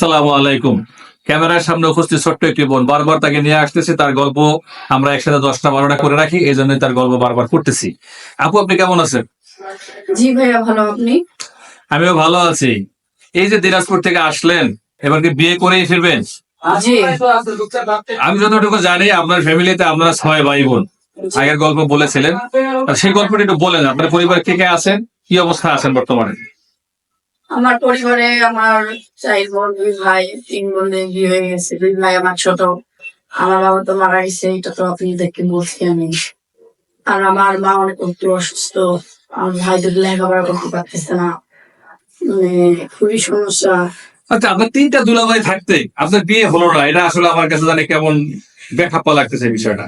আসসালামু আলাইকুম। ক্যামেরার সামনে উপস্থিত ছোট্ট একটি বোন। বারবার তাকে নিয়ে আসতেছি তার গল্প আমরা একসাথে দশটা বারোটা করে রাখি এই জন্য তার গল্প বারবার করতেছি। আপু আপনি কেমন আছেন? জি ভাইয়া ভালো। আপনি? আমিও ভালো আছি। এই যে দিনাজপুর থেকে আসলেন এবার কি বিয়ে করেই ফিরবেন? আমি যতটুকু জানি আপনার ফ্যামিলিতে আপনারা ছয় ভাই বোন আগের গল্প বলেছিলেন। সেই গল্পটা একটু বলেন আপনার পরিবারে কে কে আছেন? কি অবস্থা আছেন বর্তমানে? আমার পরিবারে আমার চার বোন, দুই ভাই, তিন বোনের বিয়ে হয়ে গেছে। দুই ভাই আমার ছোট। আমার বাবা তো মারা গেছে, এটা তো আপনি দেখে বলছি আমি। আর আমার মা অনেক একটু অসুস্থ। আমার ভাই যদি লেখাপড়া করতে পারতেছে না। মানে খুবই সমস্যা। আচ্ছা আপনার তিনটা দুলাভাই থাকতে আপনার বিয়ে হলো না, এটা আসলে আমার কাছে জানি কেমন বেখাপ্পা লাগতেছে বিষয়টা।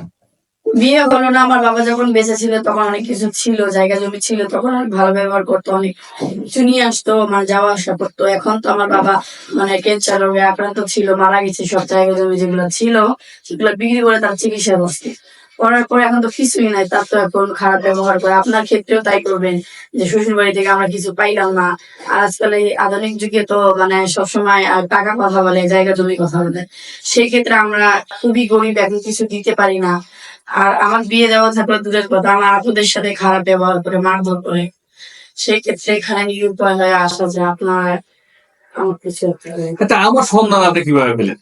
বিয়ে হলো না, আমার বাবা যখন বেঁচে ছিল তখন অনেক কিছু ছিল, জায়গা জমি ছিল, তখন অনেক ভালো ব্যবহার করতো, অনেক কিছু নিয়ে আসতো মানে যাওয়া আসা করতো। এখন তো আমার বাবা মানে ক্যান্সার রোগে আক্রান্ত ছিল, মারা গেছে, সব জায়গা জমি যেগুলো ছিল, সেগুলো বিক্রি করে তার চিকিৎসা বসছে করার পরে এখন তো কিছুই নাই, তার তো এখন খারাপ ব্যবহার করে। আপনার ক্ষেত্রেও তাই করবেন, যে শ্বশুর বাড়ি থেকে আমরা কিছু পাইলাম না। আর আজকাল এই আধুনিক যুগে তো মানে সবসময় টাকা কথা বলে, জায়গা জমি কথা বলে। সেই ক্ষেত্রে আমরা খুবই গরিব, এখন কিছু দিতে পারি না। আর আমার বিয়ে দেওয়া থাকলে দূরের কথা আমার আপুদের সাথে খারাপ ব্যবহার করে মারধর করে। সেক্ষেত্রে এখানে নিরুপায় হয়ে আসা যে আপনার আমার কিছু আচ্ছা আমার সন্ধান আপনি কীভাবে পেলেন?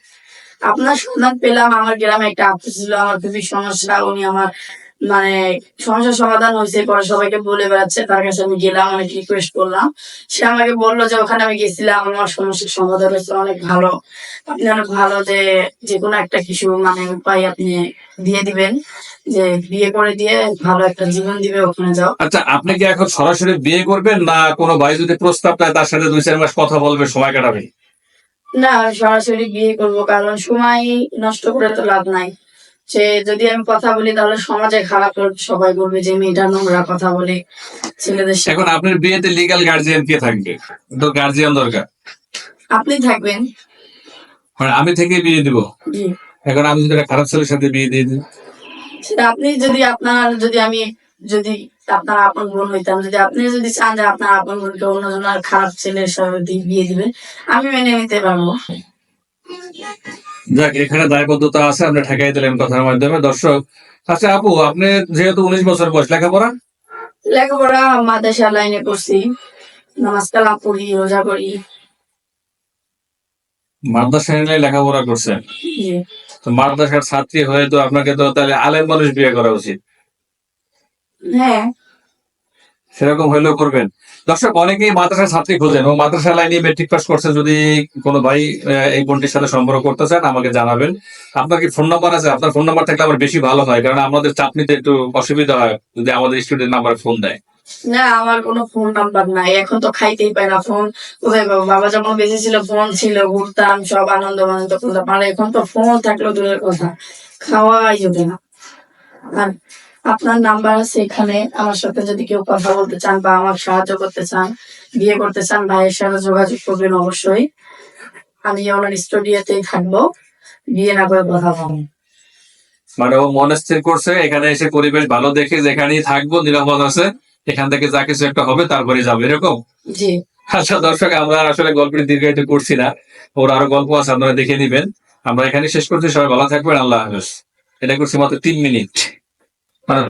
আপনার সন্ধান পেলাম আমার গ্রামে একটা আপু ছিল আমার খুবই সমস্যা উনি আমার মানে সমস্যার সমাধান হয়েছে পরে সবাইকে বলে বেড়াচ্ছে তার কাছে আমি গেলাম অনেক রিকোয়েস্ট করলাম। সে আমাকে বলল যে ওখানে আমি গেছিলাম আমার সমস্যার সমাধান হয়েছে অনেক ভালো। আপনি অনেক ভালো যে যে কোনো একটা কিছু মানে উপায় আপনি দিয়ে দিবেন যে বিয়ে করে দিয়ে ভালো একটা জীবন দিবে ওখানে যাও। আচ্ছা আপনি কি এখন সরাসরি বিয়ে করবেন না কোনো ভাই যদি প্রস্তাব দেয় তার সাথে দুই চার মাস কথা বলবে সময় কাটাবে? না সরাসরি বিয়ে করব কারণ সময় নষ্ট করে তো লাভ নাই। সে যদি আমি কথা বলি তাহলে সমাজে খারাপ সবাই বলবে যে মেয়েটা নোংরা কথা বলে ছেলেদের সাথে এখন আপনার বিয়েতে লিগ্যাল গার্জিয়ান কে থাকবে? তো গার্জিয়ান দরকার। আপনি থাকবেন। মানে আমি থেকে বিয়ে দিব? জি। এখন আমি যদি খারাপ ছেলের সাথে বিয়ে দিয়ে দিই? সেটা আপনি যদি আপনার যদি আমি যদি আপনার আপন বোন হইতাম যদি আপনি যদি চান যে আপনার আপন বোনকে অন্যজনের খারাপ ছেলের সাথে বিয়ে দিবেন আমি মেনে নিতে পারব। যাক এখানে দায়বদ্ধতা আছে আপনি ঠেকাই দিলেন কথার মাধ্যমে। দর্শক আচ্ছা আপু আপনি যেহেতু উনিশ বছর বয়স লেখাপড়া? লেখাপড়া মাদ্রাসা লাইনে করছি নামাজ কালাম পড়ি রোজা করি। মাদ্রাসা নিয়ে লেখাপড়া করছেন? জি। তো মাদ্রাসার ছাত্রী হয়ে তো আপনাকে তো তাহলে আলেম মানুষ বিয়ে করা উচিত। হ্যাঁ। সেরকম হইলেও করবেন। দর্শক, অনেকেই মাদ্রাসার ছাত্রী খোঁজেন ও মাদ্রাসা লাইনে মেট্রিক পাস করছে যদি কোনো ভাই এই বোনটির সাথে সম্পর্ক করতে চান, আমাকে জানাবেন। আপনার কি ফোন নাম্বার আছে? আপনার ফোন নাম্বার থাকলে আমার বেশি ভালো হয়, কারণ আমাদের চাপ নিতে একটু অসুবিধা হয়, যদি আমাদের স্টুডেন্ট নাম্বারে ফোন দেয়। না, আমার কোনো ফোন নাম্বার নাই। এখন তো খাইতেই পাই না ফোন বাবা যখন বেঁচে ছিল ফোন ছিল, ঘুরতাম, সব আনন্দ আনন্দ করতাম। আর এখন তো ফোন থাকলেও দূরের কথা। খাওয়াই যাবে না। আপনার নাম্বার আছে এখানে আমার সাথে যদি কেউ কথা বলতে চান বা আমার সাহায্য করতে চান বিয়ে করতে চান ভাইয়ের সাথে যোগাযোগ করবেন অবশ্যই। আমি ওনার স্টুডিওতেই থাকব বিয়ে না করে কথা বলব। মানে ও মনে স্থির করছে এখানে এসে পরিবেশ ভালো দেখে যেখানেই থাকব নিরাপদ আছে এখান থেকে যা কিছু একটা হবে তারপরে যাবে এরকম? জি। আচ্ছা দর্শক আমরা আসলে গল্পটি দীর্ঘায়িত করছি না ওর আরও গল্প আছে আপনারা দেখে নিবেন। আমরা এখানে শেষ করছি সবাই ভালো থাকবেন আল্লাহ হাফেজ। এটা করছি মাত্র তিন মিনিট।